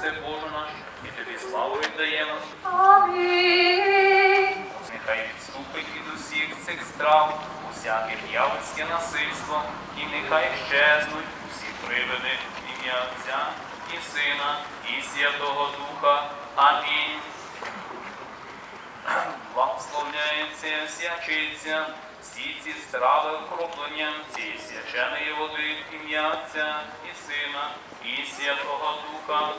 Христе Боже наш, і тобі славу віддаємо. Амінь. Нехай відступить від усіх цих страв, усяке дьявольське насильство, і нехай щезнуть усі привиди ім'я Отця і Сина, і Святого Духа. Амінь. Благословляється, свячиться всі ці страви окропленням цієї свяченої води ім'я Отця і Сина, і Святого Духа.